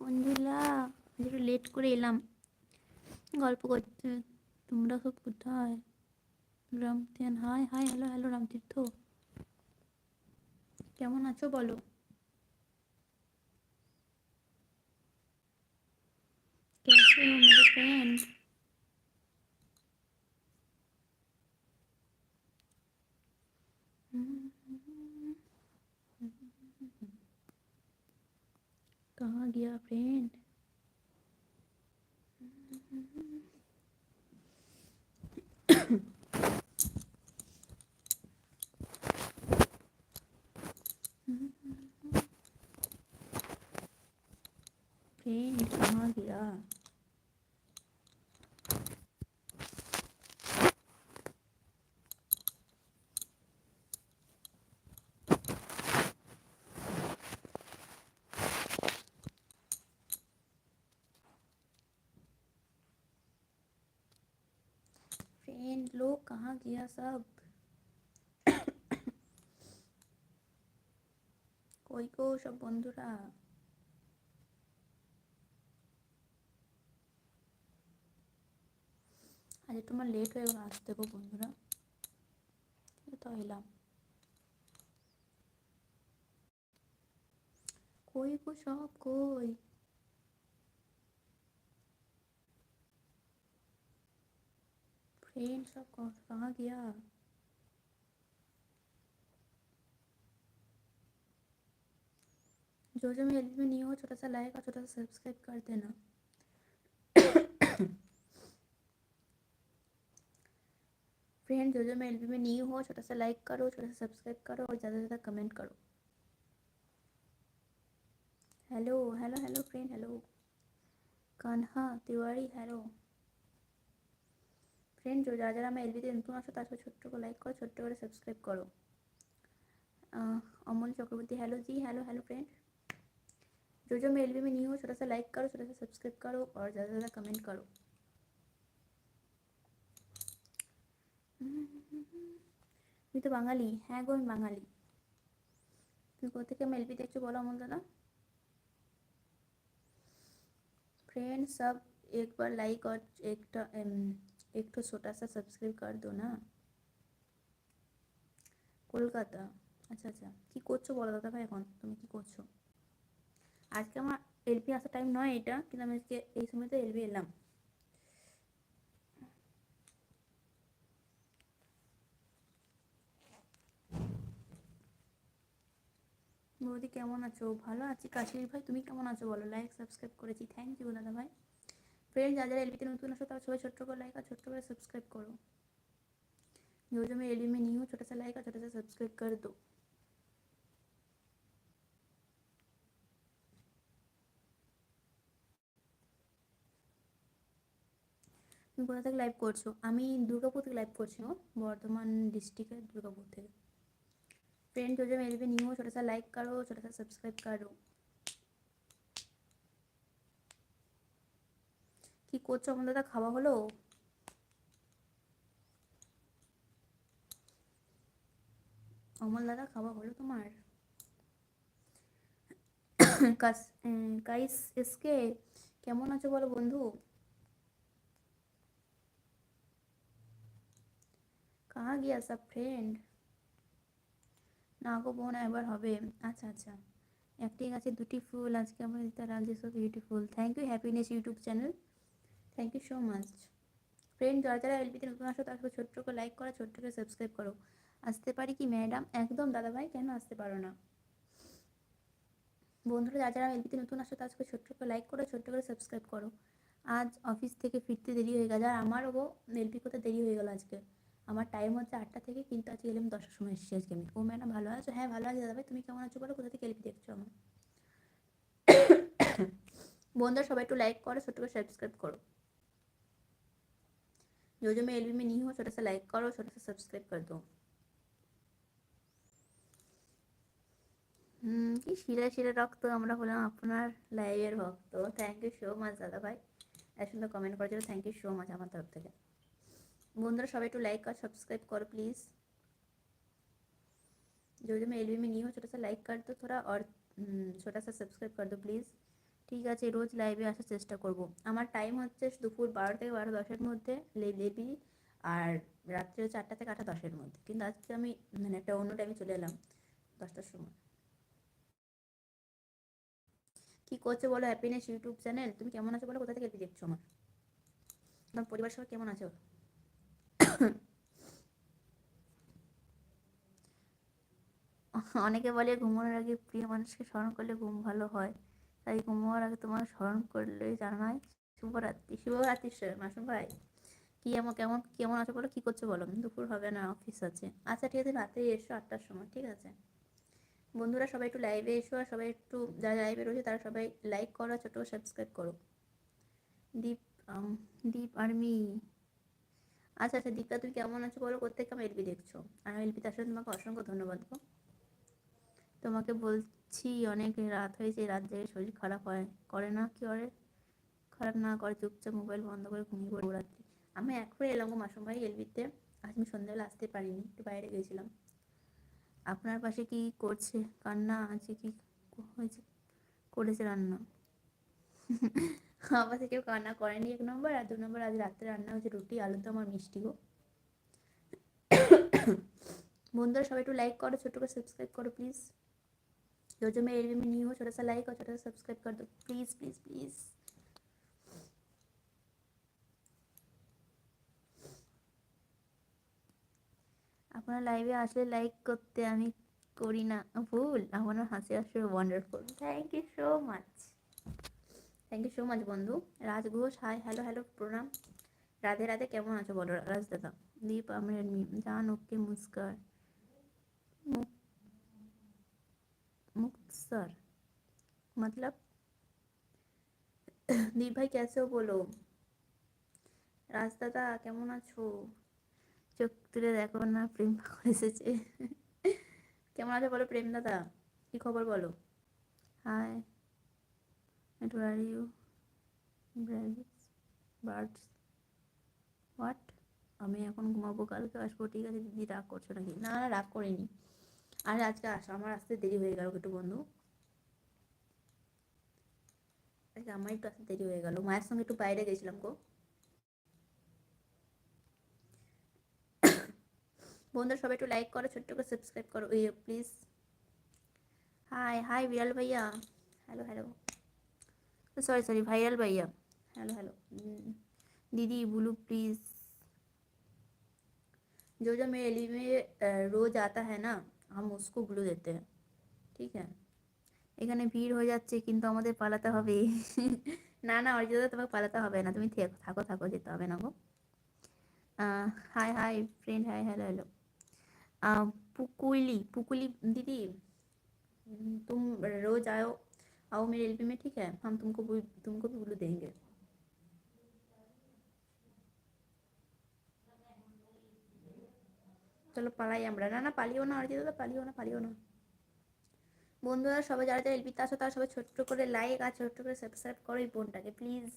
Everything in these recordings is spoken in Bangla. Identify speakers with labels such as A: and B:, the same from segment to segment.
A: বন্ধুরা একটু লেট করে এলাম গল্প করতে তোমরা সব কোথায় রামতিয়ান hi hi hello hello Ramtirtha কেমন আছো বলো कैसे हो मेरे फ्रेंड कहाँ गया फ्रेंड फ्रेंड कहाँ गया? फ्रेंड लोग कहाँ गया सब কই গো সব বন্ধুরা আজ তোমার লেট হয়ে গেল আসতে গো বন্ধুরা এই তো এলাম কই গো সব কই फ्रेंड सब कहाँ कहाँ गया। जो जो मेरे में नहीं हो, छोटा सा लाइक और छोटा सा सब्सक्राइब कर देना। फ्रेंड जो जो मेरे में नहीं हो, छोटा सा लाइक करो, छोटा सा सब्सक्राइब करो और ज़्यादा से ज़्यादा कमेंट करो। Hello hello hello friend hello Kanha Tiwari hello friend যারা যারা আমার এলবিতে নতুন আসো তার ছোট্ট করে লাইক করো ছোট্ট করে সাবস্ক্রাইব করো अमोल चक्रवर्ती हेलो जी हेलो हेलो फ्रेंड जो जो मेरे एलबी में नहीं हो छोटा सा लाइक करो छोटा सा सब्सक्राइब करो और ज़्यादा से ज़्यादा कमेंट करो তুমি তো বাঙালি হ্যাঁ গো আমি বাঙালি তুমি কোথা থেকে আমার এলবি দেখছো বলো অমল দাদা फ्रेंड सब एक बार लाइक और एक एक तो छोटा सा सब्सक्राइब कर दो ना কলকাতা আচ্ছা আচ্ছা কী করছো বলো দাদা ভাই এখন তুমি কী করছো আজকে আমার এলপি আসার টাইম নয় এটা কিন্তু আমি আজকে এই সময় তো এলপি এলাম বৌদি কেমন আছো ভালো আছি কাশির ভাই তুমি কেমন আছো বলো লাইক সাবস্ক্রাইব করেছি থ্যাংক ইউ দাদা ভাই फ्रेंड যারা যারা एलबी नतून আসো তারা সবাই ছোট্ট করে লাইক আর ছোট্ট করে सब्सक्राइब करो जो जो मैं एलबी में नहीं हूँ छोटा सा लाइक और छोटा सा सब्सक्राइब कर दो তুমি কোথা থেকে লাইভ করছো আমি দুর্গাপুর থেকে লাইভ করছি ও বর্ধমান ডিস্ট্রিক্টের दुर्गापुर থেকে फ्रेंड जो जो मेरे भी न्यू हो छोटा सा लाइक करो छोटा सा सब्सक्राइब करो কি করছ আমার দাদা? খাওয়া হলো? অমল দাদা খাওয়া হলো তোমার? গাইস এসকে, কেমন আছো বলো বন্ধু? কাহা গিয়া সব ফ্রেন্ড না গো বোন এবার হবে। আচ্ছা আচ্ছা। একটি গাছে দুটি ফুল, আজকে আমার তার রাজ্য সব beautiful thank you happiness YouTube channel. Thank you so much friend যারা যারা এলবিতে নতুন আসো, তার ছোট্ট করে লাইক করো ছোট্ট করে সাবস্ক্রাইব করো। আসতে পারি কি ম্যাডাম একদম, দাদাভাই, কেন আসতে পারো না? বন্ধুরা, যারা যারা এলবিতে নতুন আসো, তার ছোট্ট করে লাইক করো ছোট্ট করে সাবস্ক্রাইব করো। আজ অফিস থেকে ফিরতে দেরি হয়ে গেছে আর আমারও এলপি করতে দেরি হয়ে গেলো আজকে। আমার টাইম হচ্ছে আটটা থেকে, কিন্তু আজকে এলাম দশটার সময় এসেছি আজকে আমি। ও ম্যাডাম ভালো আছো? হ্যাঁ ভালো আছি দাদাভাই। তুমি কেমন আছো বলো? কোথা থেকে এলপি দেখছ আমার? বন্ধুরা, সবাই একটু লাইক করো ছোট্ট করে সাবস্ক্রাইব করো। जो जो मैं एलबी में नहीं हूँ छोटा सा लाइक करो छोटा सा सब्सक्राइब कर दो কি শিরা শিরা রক্ত আমরা হলাম আপনার লাইভের ভক্ত থ্যাংক ইউ সো মাচ দাদা ভাই এত সুন্দর কমেন্ট করার জন্য থ্যাংক ইউ সো মাচ আমার তরফ থেকে বন্ধুরা সবাই একটু লাইক আর सब्सक्राइब करो प्लीज़ जो जो मैं एलबी में नहीं हूँ छोटा सा लाइक कर दो थोड़ा और छोटा सा सब्सक्राइब कर दो प्लीज़ ঠিক আছে, রোজ লাইভে আসার চেষ্টা করব। আমার টাইম হচ্ছে দুপুর বারো থেকে বারো দশের মধ্যে লেবি আর রাত্রে চারটা থেকে আটটা দশের মধ্যে। কিন্তু আজকে আমি মানে একটা অন্য টাইমে চলে এলাম, দশটার সময়। কি করছ বলো হ্যাপিনেস ইউটিউব চ্যানেল তুমি কেমন আছো বলো, কোথা থেকে দেখছ আমার? তোমার পরিবার সবাই কেমন আছো? অনেকে বলে ঘুমানোর আগে প্রিয় মানুষকে স্মরণ করলে ঘুম ভালো হয়। তাই ঘুমানোর আগে তোমার স্মরণ করলে জানাই শুভরাত্রি। শুভরাত্রি মাসুম ভাই। কি এমন, কেমন কেমন আছো বলো? কি করছ বলো? দুপুর হবে না অফিস আছে। আচ্ছা ঠিক আছে, রাতে এসো আটটার সময়, ঠিক আছে? বন্ধুরা, সবাই একটু লাইভে এসো আর সবাই একটু, যারা লাইভে রয়েছে, তারা সবাই লাইক করো ছোটো সাবস্ক্রাইব করো। দীপ দীপ আর্মি আচ্ছা আচ্ছা দীপটা তুমি কেমন আছো বলো? কোথেকে আমি এলপি দেখছ? আর এলপি তার সাথে তোমাকে অসংখ্য ধন্যবাদ গো। তোমাকে বলছি অনেক রাত হয়েছে, রাত জেগে শরীর খারাপ হয়। করে না কি করে? খারাপ না করে, চুপচাপ মোবাইল বন্ধ করে ঘুমিয়ে পড়ব রাত্রি। আমি এখন এলাম মাসুম ভাই এলবিতে আজ আমি সন্ধ্যাবেলা আসতে পারিনি, একটু বাইরে গেছিলাম আপনার পাশে কি করছে? কান্না আছে কি হয়েছে? করেছে রান্না। আমার পাশে কেউ কান্না করেনি, এক নম্বর আর দু নম্বর আজ রাত্রে রান্না হয়েছে রুটি, আলু তো আমার মিষ্টি গো। বন্ধুরা সবাই একটু লাইক করো ছোটো করে সাবস্ক্রাইব করো প্লিজ जो जो मेरे एरिया में न्यू हो छोटा सा लाइक और छोटा सा सब्सक्राइब कर दो प्लीज़ प्लीज़ प्लीज़ আপনার লাইভে আসলে লাইক করতে আমি করি না ভুল আপনার হাসি আসলে wonderful thank you so much thank you so much বন্ধু Raj Ghosh hi hello hello প্রণাম রাধে রাধে কেমন আছো বলো রাজ দাদা দীপ আমার জান ওকে মুস্কার मुक्तसर मतलब দীপ ভাই कैसे हो बोलो রাজ দাদা কেমন আছো চোখ তুলে দেখো না প্রেম পাগল এসেছে কেমন আছো বলো প্রেম দাদা কি খবর বলো hi at are you birds what আমি এখন ঘুমাবো কালকে আসবো ঠিক আছে দিদি রাগ করছো নাকি না না রাগ করিনি আর আজকে আসো আমার আসতে দেরি হয়ে গেল একটু বন্ধু আজকে আমার একটু আসতে দেরি হয়ে গেল মায়ের সঙ্গে একটু বাইরে গেছিলাম গো বন্ধুরা সবাই একটু লাইক করো ছোট্ট করে সাবস্ক্রাইব করো ইয়ে প্লিজ হাই হাই বিড়াল ভাইয়া hello hello sorry sorry viral भैया हेलो हेलो दीदी बोलो प्लीज़ जो जो मेरे एली में रोज़ आता है ना हम उसको ग्लू देते हैं ঠিক আছে এখানে ভিড় হয়ে যাচ্ছে কিন্তু আমাদের পালাতে হবে না না অরিজিৎ তোমাকে পালাতে হবে না তুমি থাকো থাকো যেতে হবে না গো hi hi friend hi hello hello Pukuli Pukuli दीदी तुम रोज आओ आओ मेरे एलपी में ठीक है हम तुमको तुमको भी ब्लू देंगे চলো পালাই আমরা। না না, পালিও না অরিজিৎ দাদা, পালিও না পালিও না। বন্ধুরা, সবাই যারা যারা এলপিতে আসো তারা সবাই ছোট্ট করে লাইক আর ছোট্ট করে সাবস্ক্রাইব করো এই বোনটাকে প্লিজ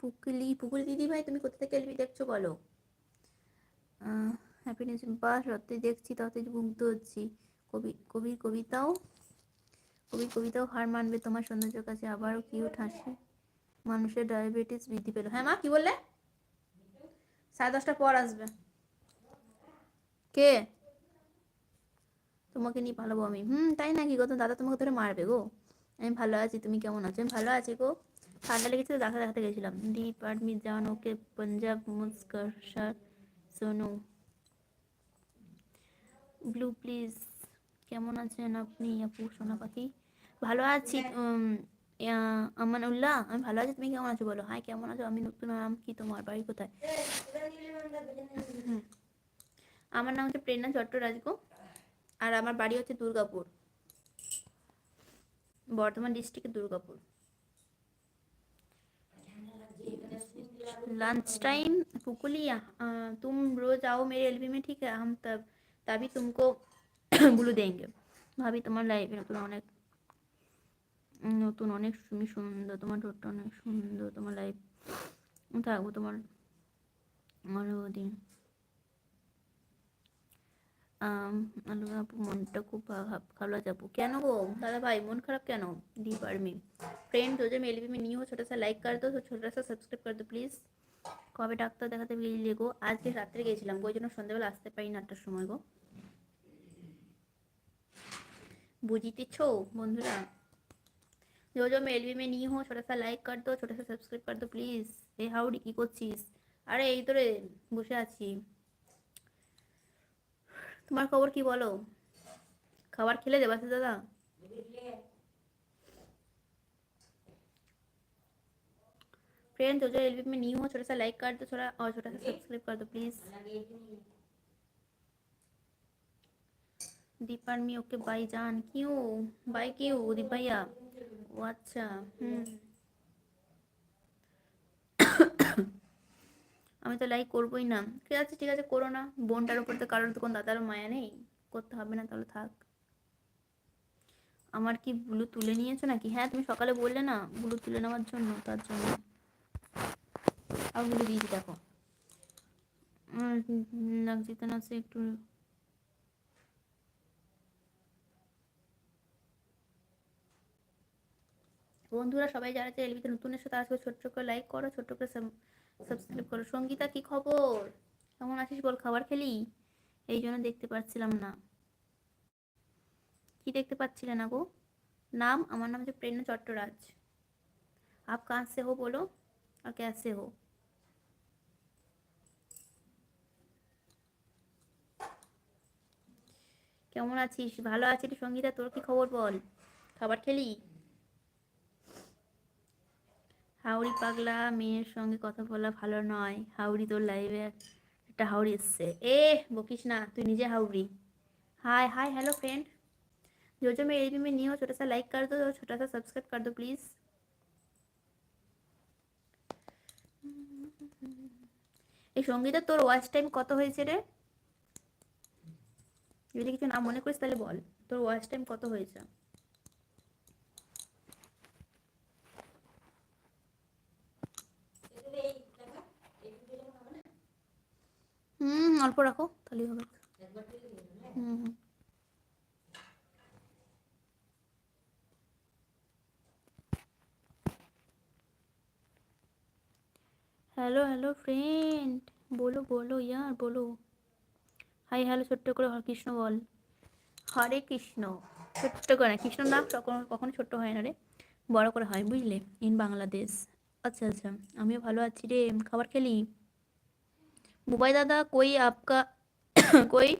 A: পুকুলি পুকুলি দিদি ভাই, তুমি কোথা থেকে এলপি দেখছ বলো? হ্যাপিনেস বা সত্যি দেখছি, তাতে মুগ্ধ হচ্ছি। কবি কবির কবিতাও কবির কবিতাও হার মানবে, তোমার সৌন্দর্যের কাছে আবারও কিউট হাসি। মানুষের ডায়াবেটিস বৃদ্ধি পেল। হ্যাঁ মা, কি বললে? সাড়ে দশটার পর আসবে। কে? তোমাকে নিয়ে পালাবো আমি হুম, তাই নাকি গো? দাদা তোমাকে ধরে মারবে গো। আমি ভালো আছি, তুমি কেমন আছো? আমি ভালো আছি গো। ঠান্ডা লেগেছে তো দেখা দেখাতে গেছিলাম। দীপ আর্মি জান ওকে পাঞ্জাব, মুস্কার, সার, সোনু। Blue, please. কেমন আছেন আপনি? আপু, সোনা পাখি। ভালো আছি আমানুল্লাহ আমি ভালো আছি তুমি কেমন আছো বলো হাই কেমন আছো আমি নতুন নাম কি তোমার বাড়ি কোথায় আমার নাম হচ্ছে প্রেরণা চট্টরাজগো আর আমার বাড়ি হচ্ছে দুর্গাপুর বর্ধমান ডিস্ট্রিক্টে দুর্গাপুর लंच टाइम पुकुलिया तुम रोज आओ मेरे एलबी में ठीक है हम तब तभी तुमको ब्लू देंगे ভাবি তোমার লাইফে নতুন অনেক নতুন অনেক তুমি সুন্দর তোমার ঠোঁটটা অনেক সুন্দর তোমার লাইফ থাকবো তোমার আরও দিন আম, আলু আপু মনটা খুব ভা- খারাপ যাবো কেন গো दादा भाई मन खराब কেন दी पर में फ्रेंड जो जो मेरे भी में न्यू हो छोटा सा लाइक कर दो तो छोटा सा সাবস্ক্রাইব कर दो প্লিজ কবে ডাক্তার দেখাতে বেরিয়ে গো আজকে রাত্রে গেছিলাম ওই জন্য সন্ধ্যাবেলা আসতে পারি না আটটার সময় গো বুঝিতেছ বন্ধুরা जो जो मैं एलबी में नहीं हो छोटा सा लाइक कर दो छोटा सा সাবস্ক্রাইব कर दो প্লিজ এই হাউডি কি করছিস আরে এই তো রে বসে আছি তোমার খবর কি বলো খাবার খেলে দেবাসে দাদা फ्रेंड जो जो एलबी में न्यू हो छोटा सा लाइक कर दो थोड़ा और छोटा सा सब्सक्राइब कर दो प्लीज दीपार मी ओके बाई जान क्यों बाई क्यों दीप भैया ও আচ্ছা হুম। আমি তো লাইক করবোই না। ঠিক আছে ঠিক আছে, করো না। বোনটার উপর তো কারোর তো কোনো দাদারও মায়া নেই। করতে হবে না, তাহলে থাক। আমার কি ব্লু তুলে নিয়েছো নাকি? হ্যাঁ তুমি সকালে বললে না, ব্লু তুলে নেওয়ার জন্য, তার জন্য। আর ব্লু দিয়েছি দেখো। না একটু বন্ধুরা সবাই যারা টেলিভিতে নতুন এসো, তারা সবাই ছোট্ট করে লাইক করো, ছোট্ট করে সাবস্ক্রাইব করো। সঙ্গীতা, কি খবর? কেমন আছিস বল? খাবার খেলি? এই জন্য দেখতে পাচ্ছিলাম না। কি দেখতে পাচ্ছিলেন না গো? নাম? আমার নাম হচ্ছে প্রেরণা চট্টরাজ। আপ কাঁ হো বলো? আর ক্যাসে হো? কেমন আছিস? ভালো আছিস সঙ্গীতা, তোর কি খবর বল? খাবার খেলি? হাওড়ি পাগলা মেয়ের সঙ্গে কথা বলা ভালো নয় হাওড়ি তোর লাইভে একটা হাওড়ি এসছে এ বকিস না তুই নিজে হাওড়ি हाय हाय हेलो फ्रेंड जो जो मेरे एलबी में नहीं हो छोटा सा लाइक कर दो और छोटा सा सब्सक्राइब कर दो प्लीज এই সঙ্গীতা তোর ওয়াচ টাইম কত হয়েছে রে যদি কিছু না মনে করিস তাহলে বল তোর ওয়াচ টাইম কত হয়েছে হুম, অল্প রাখো, তাহলেই হবে। হুম হুম। হ্যালো হ্যালো ফ্রেন্ড বলো বলো, ইয়ার, বলো। হাই, হ্যালো, ছোট্ট করে হরে কৃষ্ণ বল। হরে কৃষ্ণ। ছোট্ট করে কৃষ্ণ নাম কখনো কখনো ছোট্ট হয় না রে। বড় করে হয়, বুঝলে? ইন বাংলাদেশ আচ্ছা আচ্ছা আমিও ভালো আছি রে। খাবার খেলি? बुबाई दादा कोई आपका कोई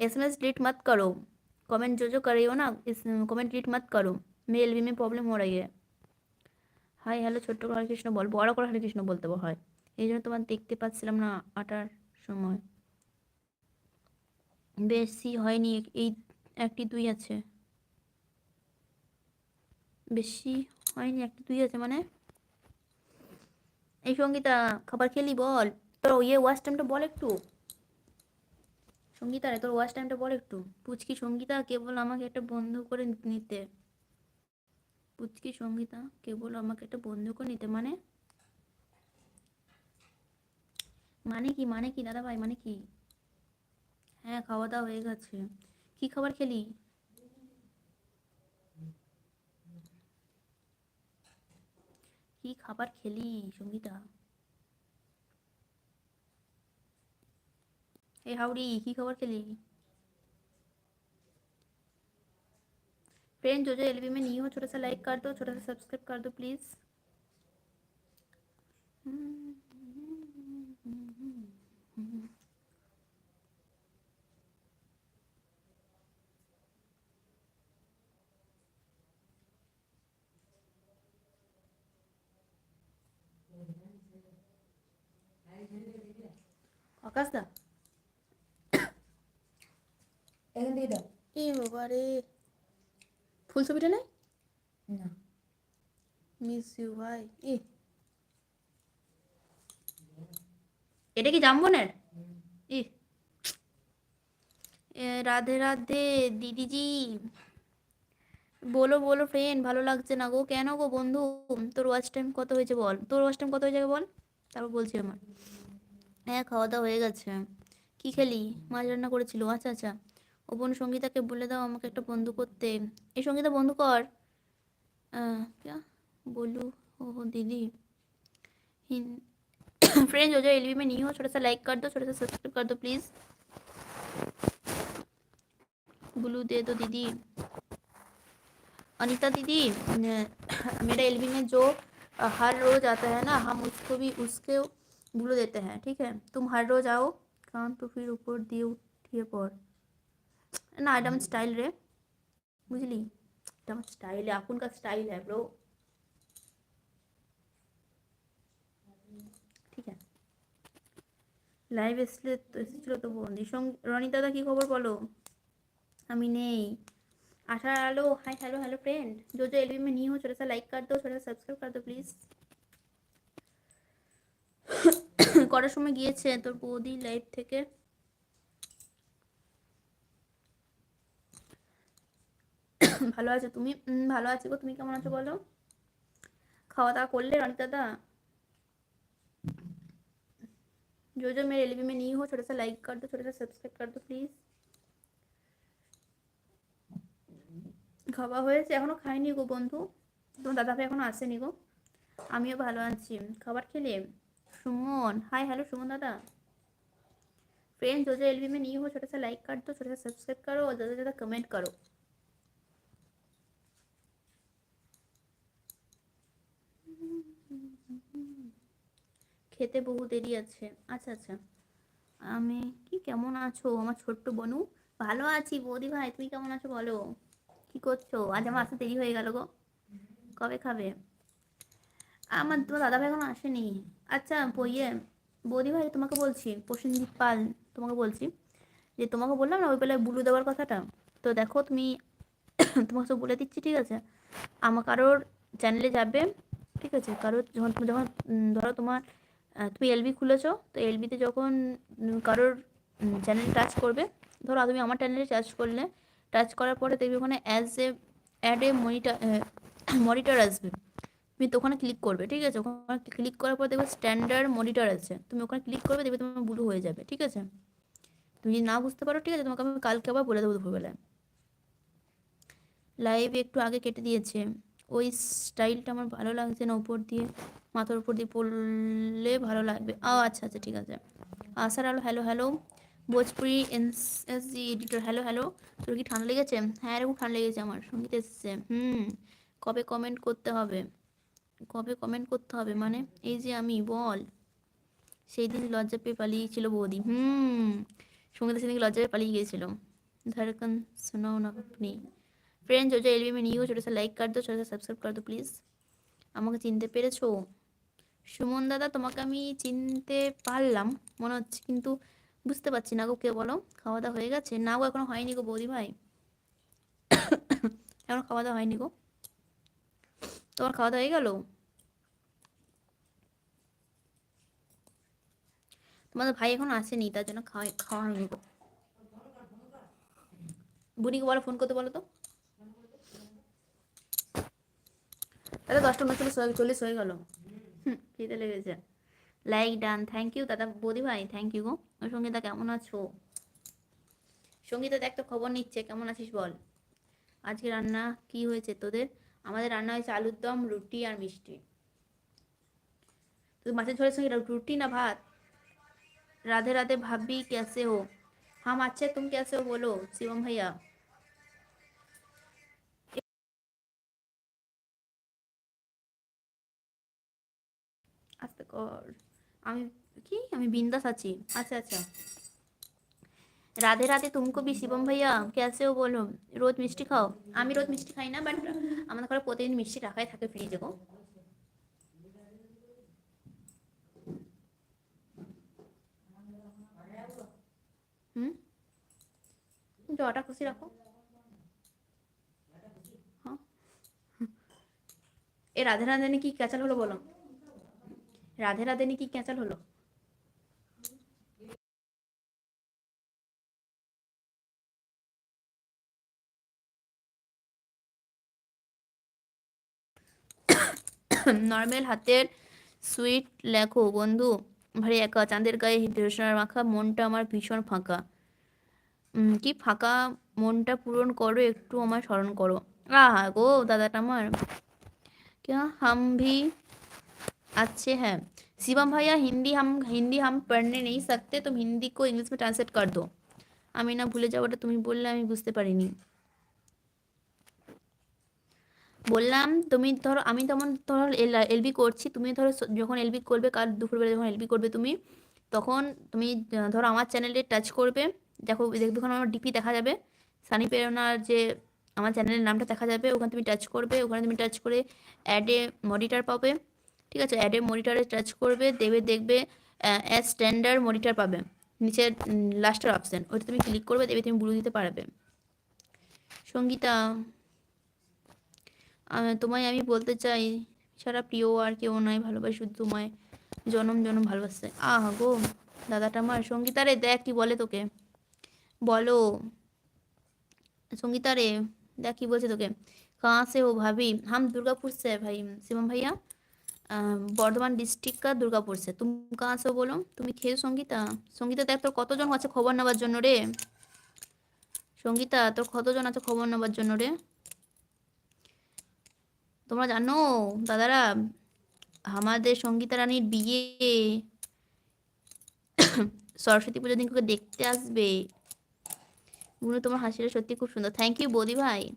A: एस एम एस डिलीट मत करो कमेंट जो जो कर रही हो ना इस कमेंट डिलीट मत करो मेरे एलबी में प्रॉब्लम हो रही है হাই হ্যালো ছোট্ট করে হরে কৃষ্ণ বল বড় করে হরে কৃষ্ণ বলতে হয় এই জন্য তোমার দেখতে পাচ্ছিলাম না আটার সময় বেশি হয়নি এই একটি দুই আছে বেশি হয়নি একটি দুই আছে মানে এই সঙ্গীতা খাবার খেলি বল তোর ইয়ে ওয়াচ টাইমটা বল একটু। সঙ্গীতা রে তোর ওয়াচ টাইমটা বল একটু। পুচকি সঙ্গীতা, কেবল আমাকে একটা বন্ধু করে নিতে। পুচকি সঙ্গীতা, কেবল আমাকে একটা বন্ধু করে নিতে মানে? মানে কি মানে কি, দাদা ভাই মানে কি? হ্যাঁ খাওয়া দাওয়া হয়ে গেছে। কি খাবার খেলি? কি খাবার খেলি, সঙ্গীতা? ए हाउडी की खबर खेली फ्रेंड जो जो एलबी में नहीं हो छोटा सा लाइक कर दो छोटा सा सब्सक्राइब कर दो प्लीज আকাশ দা এ বাবা ফুল ছবিটা নাই?
B: না।
A: মিস ইউ ভাই এটা কি জামবনের? ই রাধে রাধে দিদিজি। বলো বলো ফ্রেন্ড ভালো লাগছে না গো। কেন গো বন্ধু? তোর ওয়াচ টাইম কত হয়েছে বল? তোর ওয়াচ টাইম কত হয়েছে বল? তারপর বলছি আমার। হ্যাঁ খাওয়া দাওয়া হয়ে গেছে। কি খেলি? মাছ রান্না করেছিল। আচ্ছা আচ্ছা। ও বোন সঙ্গীতাকে বলে দাও আমাকে একটা বন্ধু করতে এই সঙ্গীতা বন্ধু কর আহ, क्या बोलूँ ओहो दीदी फ्रेंड जो जो एलवी में नहीं हो छोटा सा लाइक कर दो छोटा सा सब्सक्राइब कर दो प्लीज़ ब्लू दे दो दीदी अनीता दीदी न- मेरा एलवी में जो अ, हर रोज आता है ना हम उसको भी उसके ब्लू देते हैं ठीक है तुम हर रोज आओ কারণ তো ফির উপর দিয়ে উঠিয়ে পর না এটা আমার স্টাইল রে বুঝলি এটা আমার স্টাইল है अपन का स्टाइल है ब्रो ঠিক আছে লাইভ এসলে তো এসেছিলো তো বন্দি সঙ্গে রনি দাদা কি খবর বলো আমি নেই আশার আলো हाय हेलो हेलो फ्रेंड जो जो एलबी में नहीं हो छोटा सा लाइक कर दो छोटा सा सब्सक्राइब कर दो प्लीज কটার সময় গিয়েছে তোর বৌদি লাইভ থেকে ভালো আছো তুমি উম, ভালো আছি গো তুমি কেমন আছো বলো খাওয়া দাওয়া করলে রনি দাদা जो जो मेरे एलबी में नहीं हो छोटा सा लाइक कर दो छोटा सा सब्सक्राइब कर दो प्लीज খাওয়া হয়েছে এখনো খাইনি গো বন্ধু তোমার দাদা ভাই এখনো আসেনি গো আমিও ভালো আছি খাবার খেলে সুমন हाय हेलो सुमन दादा फ्रेंड्स जो जो एलबी में नहीं हो छोटा सा लाइक कर दो छोटा सा सब्सक्राइब करो और ज़्यादा से ज़्यादा कमेंट करो খেতে বহু দেরি আছে। আচ্ছা আচ্ছা। আমি কি কেমন আছো? আমার ছোট্ট বনু। ভালো আছি বৌদি ভাই, তুমি কেমন আছো বলো? কি করছ? আজ আমার আসতে দেরি হয়ে গেল গো। কবে খাবে? আমার তোমার দাদা ভাই এখনও আসেনি। আচ্ছা বইয়ে, বৌদি ভাই, তোমাকে বলছি, প্রসেনজিৎ পাল তোমাকে বলছি, যে তোমাকে বললাম না ওই বেলায় বুলু দেওয়ার কথাটা? তো দেখো, তুমি তোমাকে সব বলে দিচ্ছি, ঠিক আছে? আমার কারোর চ্যানেলে যাবে, ঠিক আছে? কারোর যখন যখন ধরো তোমার তুমি এলবি খুলেছো, তো এলবিতে যখন কারোর চ্যানেল টাচ করবে, ধরো তুমি আমার চ্যানেলে টাচ করলে টাচ করার পরে দেখবে ওখানে as a add a monitor monitor আসবে। তুমি তো ওখানে ক্লিক করবে, ঠিক আছে? ওখানে ক্লিক করার পর দেখবে স্ট্যান্ডার্ড মনিটর আছে। তুমি ওখানে ক্লিক করবে, দেখবে তোমার ব্লু হয়ে যাবে, ঠিক আছে? তুমি যদি না বুঝতে পারো, ঠিক আছে, তোমাকে আমি কালকে আবার বলে দেবো দুপুরবেলায়। লাইভ একটু আগে কেটে দিয়েছে। ওই স্টাইলটা আমার ভালো লাগছে না ওপর দিয়ে, মাথার উপর দিয়ে পড়লে ভালো লাগবে। ও আচ্ছা আচ্ছা ঠিক আছে। আসার আলো hello hello Bhojpuri S G editor hello hello তোর কি ঠান্ডা লেগেছে? হ্যাঁ এরকম ঠান্ডা লেগেছে আমার, সংগীত এসেছে। হুম, কবে কমেন্ট করতে হবে? কবে কমেন্ট করতে হবে? মানে এই যে আমি, বল। সেই দিন লজ্জা পেয়ে পালিয়েছিল বৌদি। হুম, সঙ্গীতের সেদিন লজ্জা পেয়ে পালিয়ে গিয়েছিল। ধরকন, শোনাও না আপনি। ফ্রেন্ড जो जो एलबी में नहीं हो छोटा सा लाइक कर दो छोटा सा सब्सक्राइब कर दो प्लीज আমাকে চিনতে পেরেছো সুমন দাদা তোমাকে আমি চিনতে পারলাম মনে হচ্ছে কিন্তু বুঝতে পারছি না গো কে বলো খাওয়া দাওয়া হয়ে গেছে না গো এখনো হয়নি গো বৌদি ভাই এখনো খাওয়া দাওয়া হয়নি গো তোমার খাওয়া দাওয়া হয়ে গেল তোমাদের ভাই এখন আসেনি তার জন্য খাওয়া খাওয়া হয়নি গো বুনিকে বলো ফোন করতে বলো তো আরে দশটা উনচল্লিশ হয়ে চল্লিশ হয়ে গেল। খেতে লেগেছে। লাইক ডান থ্যাংক ইউ দাদা বৌদি ভাই থ্যাংক ইউ গো। সঙ্গীতা, কেমন আছো? সঙ্গীতা, দেখ তো খবর নিচ্ছে, কেমন আছিস বল? আজকে রান্না কি হয়েছে তোদের? আমাদের রান্না হয়েছে আলুর দম, রুটি আর মিষ্টি। তুই মাছের ঝোলের সঙ্গে রুটি না ভাত? রাধে রাধে ভাববি কেসে হো হাম আচ্ছা তুমি কেসে হো বলো, শিবম ভাইয়া। কর। আমি কি? আমি বিন্দাস আছি। আচ্ছা আচ্ছা। রাধে রাধে, তুমকো বি শিবম ভাইয়া কেসে ও বলো রোজ মিষ্টি খাও। আমি রোজ মিষ্টি খাই না বাট আমাদের ঘরে প্রতিদিন মিষ্টি রাখাই থাকে, ফ্রিজে গো। হুম? জটা খুশি রাখো। হ্যাঁ? এ রাধে রাধে, কি ক্যাচাল হলো বলো? রাধে রাধে কি ক্যাচাল হলো নর্মাল হাতের সুইট লেখো বন্ধু ভারী একা চাঁদের গায়ে হিরোসোনার মাখা মনটা আমার ভীষণ ফাঁকা উম, কি ফাঁকা মনটা পূরণ করো একটু আমার স্মরণ করো আহা গো দাদাটা আমার क्या हम भी अच्छे हैं शिवम भैया हिंदी हम हिंदी हम पढ़ने नहीं सकते तुम हिंदी को इंग्लिश में ट्रांसलेट कर दो আমি না ভুলে যাওয়াটা তুমি বললে আমি বুঝতে পারিনি বললাম তুমি ধরো আমি তেমন ধরো এল এলবি করছি তুমি ধরো স- যখন এলবি করবে কাল দুপুরবেলা যখন এলবি করবে তুমি তখন তুমি আহ, ধরো আমার চ্যানেলে টাচ করবে দেখো দেখবে ওখানে আমার ডিপি দেখা যাবে সানি প্রেরণার যে আমার চ্যানেলের নামটা দেখা যাবে ওখানে তুমি টাচ করবে ওখানে তুমি টাচ করে অ্যাডে মনিটর পাবে ঠিক আছে? অ্যাডে মনিটরে টাচ করবে, দেবে, দেখবে অ্যাজ স্ট্যান্ডার্ড মনিটর পাবে। নিচের লাস্টের অপশান ওটা তুমি ক্লিক করবে দেবে তুমি ব্লু দিতে পারবে। সঙ্গীতা তোমায় আমি বলতে চাই সারা প্রিয় আর কেউ নয়, ভালোবাসি শুধু তোমায়। জনম জনম ভালোবাসছে আহ গো, দাদাটা আমার। সঙ্গীতা রে, দেখ কি বলে তোকে। বলো। সঙ্গীতা রে, দেখ কি বলছে তোকে। কাঁ সে ও ভাবি। হাম দুর্গাপুর সে ভাই, শিবম ভাইয়া। বর্ধমান ডিস্ট্রিক্ট কা সে তুমি কাহা সে বলো? তুমি খেয়ে সঙ্গীতা? সঙ্গীতা দেখ, তোর কতজন আছে খবর নেওয়ার জন্য রে? সঙ্গীতা, তোর কতজন আছে খবর নেওয়ার জন্য রে? তোমরা জানো, দাদারা, আমাদের সঙ্গীতা রানীর বিয়ে। সরস্বতী পুজোর দিন তোকে দেখতে আসবে। তোমার হাসিটা সত্যি খুব সুন্দর। থ্যাংক ইউ বৌদি ভাই।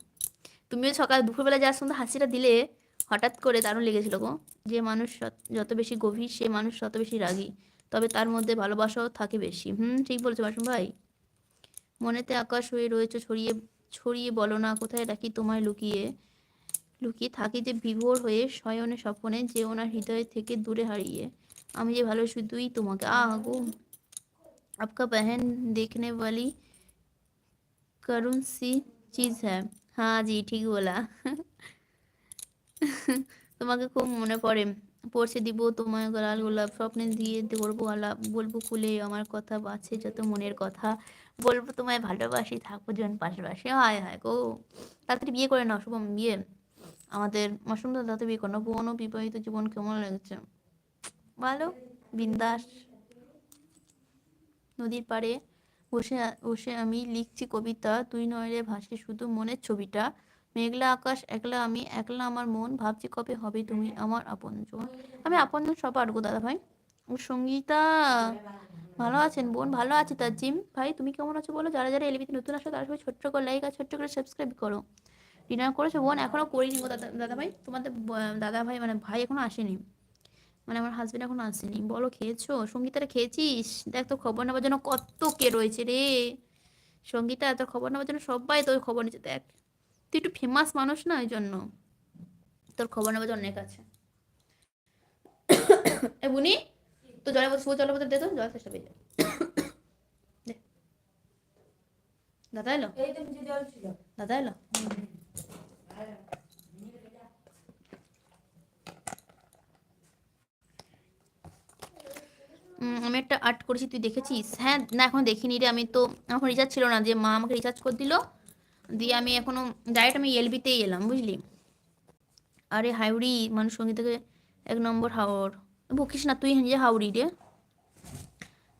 A: তুমিও সকাল দুপুরবেলা যার সুন্দর হাসিটা দিলে হঠাৎ করে দারুণ লেগেছিল গো যে মানুষ যত- যত বেশি গভীর সে মানুষ তত বেশি রাগী তবে তার মধ্যে ভালোবাসাও থাকে বেশি হুম ঠিক বলেছো মাসুম ভাই মনেতে আকাশ হয়ে রয়েছে ছড়িয়ে ছড়িয়ে বলো না কোথায় রাখি তোমায় লুকিয়ে লুকিয়ে থাকি যে বিভোর হয়ে শয়নে স্বপনে যে ওনার হৃদয় থেকে দূরে হারিয়ে আমি যে ভালো শুধুই তোমাকে আহ গো आपका बहन देखने वाली करुण सी चीज है हाँ जी ঠিক বলা তোমাকে খুব মনে পড়ে। পড়ছে দিব তোমায় লাল গোলাপ, স্বপ্নে দিয়ে করব আলাপ বলব খুলে আমার কথা আছে যত মনের কথা। বলব তোমায় ভালোবাসি, থাকব জন পাশাপাশি। হায় হায় গো। তাড়াতাড়ি বিয়ে করে নাও, শুভম, বিয়ে। আমাদের মাসুম দাদা বিয়ে করে, বোন বিবাহিত জীবন কেমন লাগছে? ভালো, বিন্দাস। নদীর পাড়ে বসে বসে আমি লিখছি কবিতা, তুই নয় রে ভাসে শুধু মনের ছবিটা। মেঘলা আকাশ, একলা আমি, একলা আমার মন। ভাবছি কবে হবে তুমি আমার আপনজন। আমি আপনজন সব গো দাদা ভাই। সঙ্গীতা, ভালো আছেন বোন? ভালো আছে তার জিম। ভাই, তুমি কেমন আছো বলো? যারা যারা এলিবিতে নতুন আসো, তারা সবাই ছোট্ট করে লাইক আর ছোট্ট করে সাবস্ক্রাইব করো। ডিনার করেছ বোন? এখনও করিনি গো দাদা দাদা ভাই। তোমাদের দাদা ভাই মানে ভাই এখনও আসেনি। মানে আমার হাজবেন্ড এখনও আসেনি। বলো, খেয়েছো? সঙ্গীতারা খেয়েছিস? দেখ তোর খবর নেওয়ার জন্য কত কে রয়েছে রে। সঙ্গীতা, তোর খবর নেওয়ার জন্য সবাই তোর খবর নিচ্ছে, দেখ। তুই একটু ফেমাস মানুষ না ওই জন্য। তোর খবর নেওয়ার জন্য অনেক আছে। এ বুনি তো জলের বোতল শুভ জলের বোতল দে তো জল চেষ্টা পেয়ে যায় দাদা এলো?
B: তো জল
A: দাদা এলো? আমি একটা আর্ট করেছি তুই দেখেছিস? হ্যাঁ না এখন দেখিনি রে। আমি তো এখন রিচার্জ ছিল না যে মা আমাকে রিচার্জ করে দিল। দিয়ে আমি এখনও ডাইরেক্ট আমি এলবিতেই এলাম, বুঝলি? আরে হাউরি মানুষ সংগীত থেকে এক নম্বর হাওড় বকিস না, তুই নিজে হাউড়ি রে।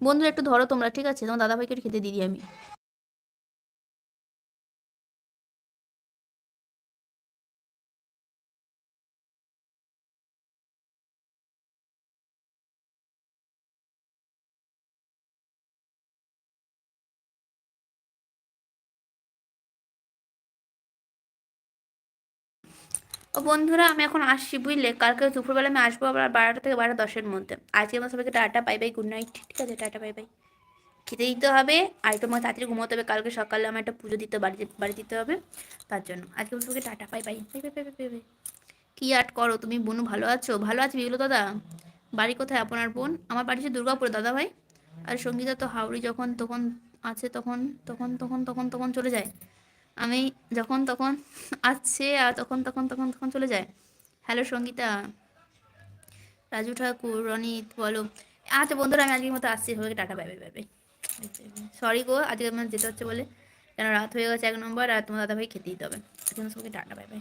A: বন্ধুরা একটু ধরো তোমরা, ঠিক আছে? তোমার দাদাভাইকে খেতে দিদি আমি। ও বন্ধুরা, আমি এখন আসছি, বুঝলে? কালকে দুপুরবেলা আমি আসব আবার বারোটা থেকে বারোটা দশের মধ্যে। আজকে আমার সবাইকে tata bye bye good night ঠিক আছে? টাটা বাই বাই খেতে দিতে হবে আর তোমাকে তাড়াতাড়ি ঘুমোতে হবে। কালকে সকালে আমার একটা পুজো দিতে বাড়ি বাড়ি দিতে হবে, তার জন্য। আজকে সবাইকে tata bye bye bye bye bye bye কী আর্ট করো, তুমি বোন ভালো আছো? ভালো আছি, বিগুলো দাদা? বাড়ি কোথায় আপনার বোন? আমার বাড়ি হচ্ছে দুর্গাপুর, দাদা ভাই। আর সঙ্গীতা তো হাওড়ি যখন, তখন আছে, তখন তখন তখন তখন তখন চলে যায়। আমি যখন তখন আসছে আর তখন তখন তখন তখন চলে যায়। হ্যালো সঙ্গীতা। রাজু ঠাকুর, রনিত, বলো। আচ্ছা বন্ধুরা, আমি আজকের মতো আসছি। সবাইকে টাটা পাবে বাই সরি গো, আজকে আমার যেতে হচ্ছে বলে। কেন রাত হয়ে গেছে এক নম্বর আর তোমার দাদাভাই খেতে দিতে হবে। আজকে সবাইকে টাটা পাবে